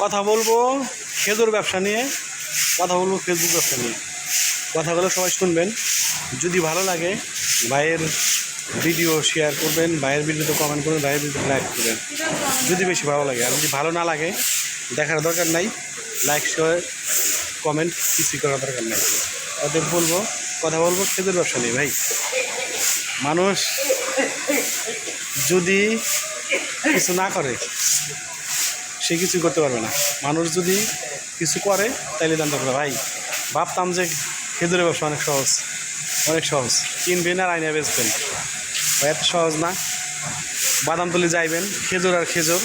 কথা বলব খেজুর ব্যবসা নিয়ে, কথা বলব ফেসবুক ব্যবসা নিয়ে। কথাগুলো সবাই শুনবেন। যদি ভালো লাগে, ভাইয়ের ভিডিও শেয়ার করবেন, ভাইয়ের ভিডিওতে কমেন্ট করবেন, ভাইয়ের ভিডিও লাইক করবেন। যদি বেশি ভালো লাগে, আর যদি ভালো না লাগে, দেখার দরকার নাই লাইক শেয়ার কমেন্ট কিছুই করার দরকার নাই। ওদের বলব, কথা বলব খেজুর ব্যবসা নিয়ে, ভাই। মানুষ যদি কিছু না করে সে কিছু করতে পারবে না। মানুষ যদি কিছু করে, তাইলে জানতে পারবে ভাই। ভাবতাম যে খেজুরের ব্যবসা অনেক সহজ অনেক সহজ। কিনবেন আর আইনা বেচবেন। এত সহজ না। বাদাম বাদামতলি যাইবেন, খেজুর আর খেজুর।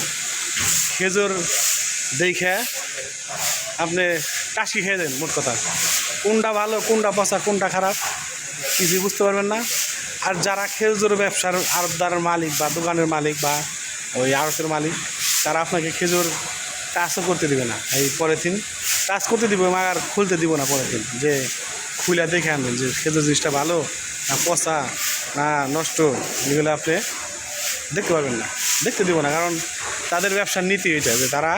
খেজুর দেখে আপনি কাশি খেয়ে দেন মোট কথা। কোনটা ভালো, কোনটা পচা, কোনটা খারাপ, কিছুই বুঝতে পারবেন না। আর যারা খেজুর ব্যবসার আড়তদারের মালিক বা দোকানের মালিক বা ওই আড়তের মালিক তারা আপনাকে খেজুর কাজও করতে দিবে না। এই পলিথিন কাজ করতে দিবে আর খুলতে দিব না পলিথিন যে খুলে দেখে আনবেন যে খেজুর জিনিসটা ভালো না পচা না নষ্ট, এগুলো আপনি দেখতে পারবেন না। দেখতে দিব না, কারণ তাদের ব্যবসার নীতি এটা যে তারা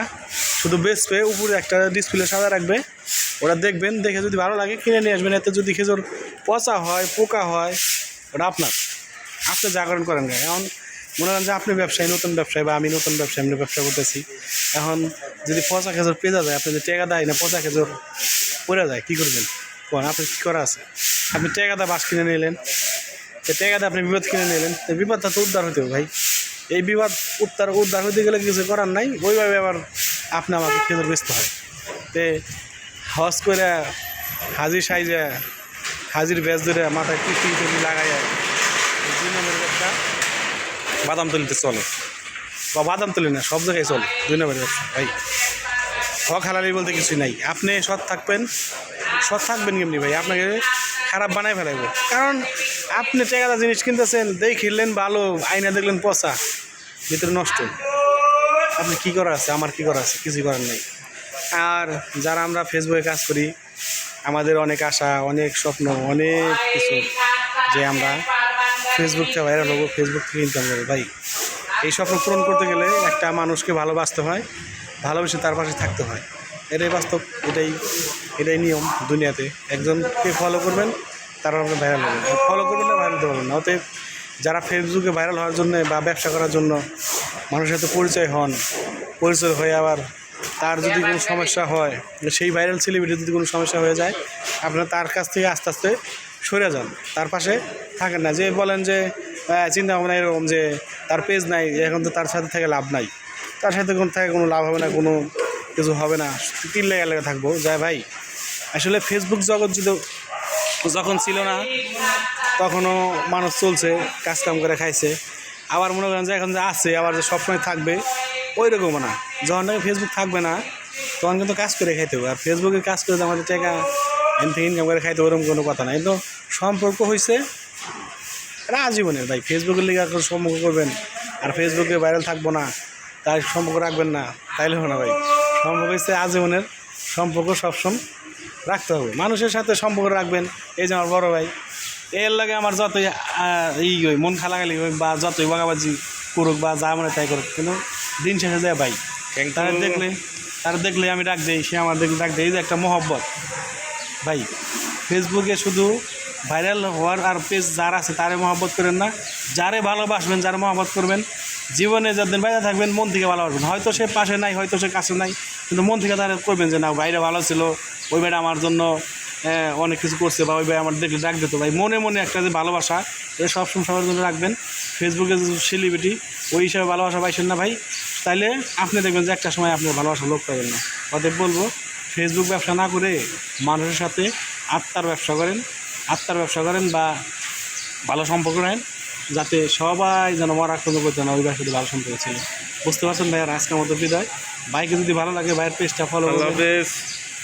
শুধু বেচবে, উপরে একটা ডিসপ্লে সাদা রাখবে, ওরা দেখবেন, দেখে যদি ভালো লাগে কিনে নিয়ে আসবেন, এতে যদি খেজুর পচা হয়, পোকা হয়, ওটা আপনার। আপনি জাগরণ করেন এখন মনে করেন যে আপনি ব্যবসায়ী, নতুন ব্যবসায়ী বা আমি নতুন ব্যবসায়ী আমি ব্যবসা করতেছি। এখন যদি পচা খেজুর পেজা যায় আপনি যদি টেকা দেয় না পচা খেজুর পড়ে যায়, কী করবেন? কোন আপনি কী করা আছে? আপনি টেকা দা বাস কিনে নিলেন তো টেকা আপনি বিপদ কিনে নিলেন তো বিপদটা তো উদ্ধার হতে হবে ভাই। এই বিপদ উদ্ধার উদ্ধার হতে গেলে কিছু করার নাই, ওইভাবে আবার আপনি আমাকে খেজুর বেচতে হয়। তে হজ করে হাজির সাইজে হাজির ব্যাস ধরে মাথায় টিফি টিফি লাগাইয়া নম্বরের ব্যবসা বাদাম তুলিতে চলে। বা বাদাম তুলি না, সব জায়গায় চলে, দুই নম্বরের ভাই। হক হালালি বলতে কিছুই নাই। আপনি সৎ থাকবেন সৎ থাকবেন কেমনি ভাই? আপনাকে খারাপ বানাই ফেলাইব। কারণ আপনি টেকাদা জিনিস কিনতেছেন দেখিলেন ভালো আইনা দেখলেন, পচা, ভিতরে নষ্ট। আপনি কি করা আছে? আমার কি করা আছে? কিছুই করার নেই। আর যারা আমরা ফেসবুকে কাজ করি, আমাদের অনেক আশা, অনেক স্বপ্ন, অনেক কিছু যে আমরা ফেসবুক থেকে ভাইরাল হব ফেসবুক থেকে ইনকাম করব ভাই, এই স্বপ্ন পূরণ করতে গেলে একটা মানুষকে ভালোবাসতে হয়, ভালোবেসে তার পাশে থাকতে হয়। এটাই বাস্তব, এটাই এটাই নিয়ম দুনিয়াতে। একজনকে ফলো করবেন তারপর আপনি ভাইরাল হবেন ফলো করবেন না ভাইরাল হতে পারবেন না। অতএব যারা ফেসবুকে ভাইরাল হওয়ার জন্য বা ব্যবসা করার জন্য মানুষের সাথে পরিচয় হন, পরিচয় হয়ে আবার তার যদি কোনো সমস্যা হয়, সেই ভাইরাল সেলিব্রিটি যদি কোনো সমস্যা হয়ে যায়, আপনারা তার কাছ থেকে আস্তে আস্তে সরে যান। তার পাশে থাকেন না। যে বলেন যে আহ, চিন্তা ভাবনা এরকম যে তার পেজ নাই এখন তো তার সাথে থেকে লাভ নাই। তার সাথে কোনো থেকে কোনো লাভ হবে না কোনো কিছু হবে না। তিন লেগে লেগে থাকব। যায় ভাই আসলে ফেসবুক জগৎ যদি যখন ছিল না তখনও মানুষ চলছে কাজকাম করে খাইছে। আবার মনে করেন যে এখন যে আছে আবার যে সবসময় থাকবে ওই রকম না। যখন নাকি ফেসবুক থাকবে না তখন কিন্তু কাজ করে খাইতে হবে। আর ফেসবুকে কাজ করে আমাদের টাকা থেকে ইনকাম করে খাইতে ওরকম কোনো কথা না কিন্তু সম্পর্ক হয়েছে এটা আজীবনের ভাই। ফেসবুকের লিগে আর সম্পর্ক করবেন আর ফেসবুকে ভাইরাল থাকব না তাই সম্পর্ক রাখবেন না তাইলে হবে না ভাই। সম্পর্ক হচ্ছে আজীবনের সম্পর্ক সবসময় রাখতে হবে। মানুষের সাথে সম্পর্ক রাখবেন এই যে আমার বড় ভাই এর লাগে আমার যতই ই ওই মন খালাগালি হোক বা যতই বাগাবাজি করুক বা যা মনে তাই করুক কিন্তু দিন শেষে যায় ভাই। তারা দেখলে তারা দেখলে আমি ডাক দিই সে আমার দেখলে ডাক দেয় এই যে একটা মহব্বত। ভাই ফেসবুকে শুধু ভাইরাল হওয়ার আর পেজ যার আছে তারে মহব্বত করেন না। যারে ভালোবাসবেন, যারা মহব্বত করবেন, জীবনে যাদের বাইরে থাকবেন, মন থেকে ভালোবাসবেন। হয়তো সে পাশে নাই, হয়তো সে কাছে নাই, কিন্তু মন থেকে তারা করবেন যে, না বাইরে ভালো ছিল, ওই ভাইটা আমার জন্য অনেক কিছু করছে বা ওই ভাই আমার দেখলে ডাক দিত। ভাই, মনে মনে একটা যে ভালোবাসা, এটা সবসময় সবার জন্য রাখবেন। ফেসবুকে যে সেলিব্রিটি ওই হিসাবে ভালোবাসা পাইছেন না ভাই। তাইলে আপনি দেখবেন যে একটা সময় আপনার ভালোবাসা লোক পাবেন না। অতএব বলব ফেসবুক ব্যবসা না করে মানুষের সাথে আত্মার ব্যবসা করেন আত্মার ব্যবসা করেন বা ভালো সম্পর্ক রাখেন যাতে সবাই যেন মরা আক্রান্ত করতে না ওই ব্যবসাতে ভালো সম্পর্ক ছিল। বুঝতে পারছেন ভাইয়ার আজকের মতো বিদায়। বাইকে যদি ভালো লাগে বাইরের পেজটা ফলো করবেন।